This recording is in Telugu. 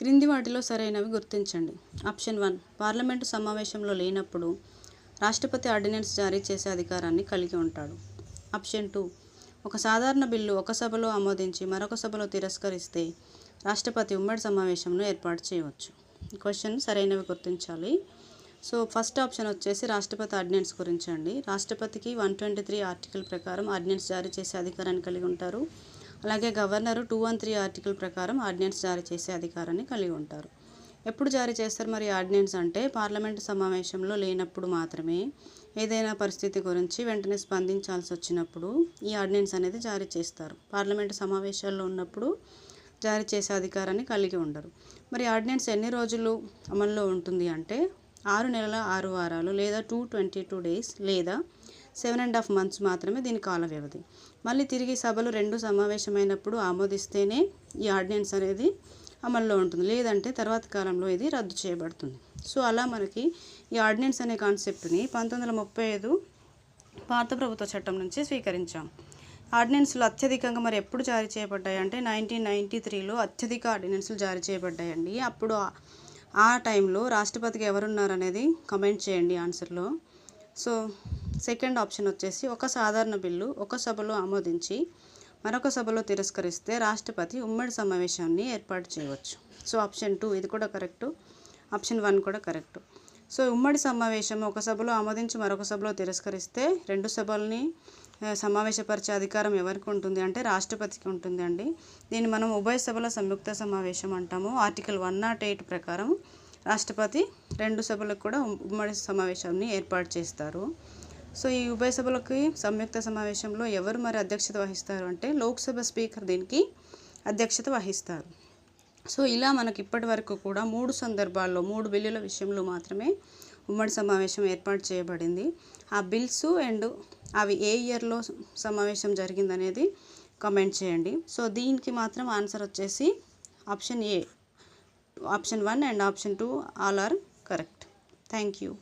క్రింది వాటిలో సరైనవి గుర్తించండి. ఆప్షన్ వన్ పార్లమెంటు సమావేశంలో లేనప్పుడు రాష్ట్రపతి ఆర్డినెన్స్ జారీ చేసే అధికారాన్ని కలిగి ఉంటాడు. ఆప్షన్ టూ ఒక సాధారణ బిల్లు ఒక సభలో ఆమోదించి మరొక సభలో తిరస్కరిస్తే రాష్ట్రపతి ఉమ్మడి సమావేశంను ఏర్పాటు చేయవచ్చు. క్వశ్చన్ సరైనవి గుర్తించాలి. సో ఫస్ట్ ఆప్షన్ వచ్చేసి రాష్ట్రపతి ఆర్డినెన్స్ గురించి అండి. రాష్ట్రపతికి వన్ ట్వంటీ త్రీ ఆర్టికల్ ప్రకారం ఆర్డినెన్స్ జారీ చేసే అధికారాన్ని కలిగి ఉంటారు. అలాగే governor two one three article ప్రకారం ఆర్డినెన్స్ జారీ చేసే అధికారాన్ని కలిగి ఉంటారు. ఎప్పుడు జారీ చేస్తారు మరి ఆర్డినెన్స్ అంటే పార్లమెంటు సమావేశంలో లేనప్పుడు మాత్రమే ఏదైనా పరిస్థితి గురించి వెంటనే స్పందించాల్సి వచ్చినప్పుడు ఈ ఆర్డినెన్స్ అనేది జారీ చేస్తారు. పార్లమెంటు సమావేశాల్లో ఉన్నప్పుడు జారీ చేసే అధికారాన్ని కలిగి ఉండరు. మరి ఆర్డినెన్స్ ఎన్ని రోజులు అమల్లో ఉంటుంది అంటే ఆరు నెలల ఆరు వారాలు లేదా టూ ట్వంటీ టూ డేస్ లేదా సెవెన్ అండ్ హాఫ్ మంత్స్ మాత్రమే దీని కాల వ్యవధి. మళ్ళీ తిరిగి సభలు రెండు సమావేశమైనప్పుడు ఆమోదిస్తేనే ఈ ఆర్డినెన్స్ అనేది అమల్లో ఉంటుంది. లేదంటే తర్వాత కాలంలో ఇది రద్దు చేయబడుతుంది. సో అలా మనకి ఈ ఆర్డినెన్స్ అనే కాన్సెప్ట్ని పంతొమ్మిది వందల ముప్పై ఐదు భారత ప్రభుత్వ చట్టం నుంచి స్వీకరించాం. ఆర్డినెన్స్లు అత్యధికంగా మరి ఎప్పుడు జారీ చేయబడ్డాయి అంటే నైన్టీన్ నైన్టీ త్రీలో అత్యధిక ఆర్డినెన్స్లు జారీ చేయబడ్డాయండి. అప్పుడు ఆ- ఆ టైంలో రాష్ట్రపతికి ఎవరున్నారు అనేది కమెంట్ చేయండి ఆన్సర్లో. సో సెకండ్ ఆప్షన్ వచ్చేసి ఒక సాధారణ బిల్లు ఒక సభలో ఆమోదించి మరొక సభలో తిరస్కరిస్తే రాష్ట్రపతి ఉమ్మడి సమావేశాన్ని ఏర్పాటు చేయవచ్చు. సో ఆప్షన్ టూ ఇది కూడా కరెక్టు. ఆప్షన్ వన్ కూడా కరెక్ట్. సో ఉమ్మడి సమావేశం ఒక సభలో ఆమోదించి మరొక సభలో తిరస్కరిస్తే రెండు సభల్ని సమావేశపరిచే అధికారం ఎవరికి ఉంటుంది అంటే రాష్ట్రపతికి ఉంటుంది అండి. దీన్ని మనం ఉభయ సభల సంయుక్త సమావేశం అంటాము. ఆర్టికల్ వన్ నాట్ ఎయిట్ ప్రకారం రాష్ట్రపతి రెండు సభలకు కూడా ఉమ్మడి సమావేశాన్ని ఏర్పాటు చేస్తారు. సో ఈ ఉభయ సభలకి సంయుక్త సమావేశంలో ఎవరు మరి అధ్యక్షత వహిస్తారు అంటే లోక్సభ స్పీకర్ దీనికి అధ్యక్షత వహిస్తారు. సో ఇలా మనకి ఇప్పటి వరకు కూడా మూడు సందర్భాల్లో మూడు బిల్లుల విషయంలో మాత్రమే ఉమ్మడి సమావేశం ఏర్పాటు చేయబడింది. ఆ బిల్స్ అండ్ అవి ఏ ఇయర్లో సమావేశం జరిగిందనేది కమెంట్ చేయండి. సో దీనికి మాత్రం ఆన్సర్ వచ్చేసి option A option one and option two all are correct. Thank you.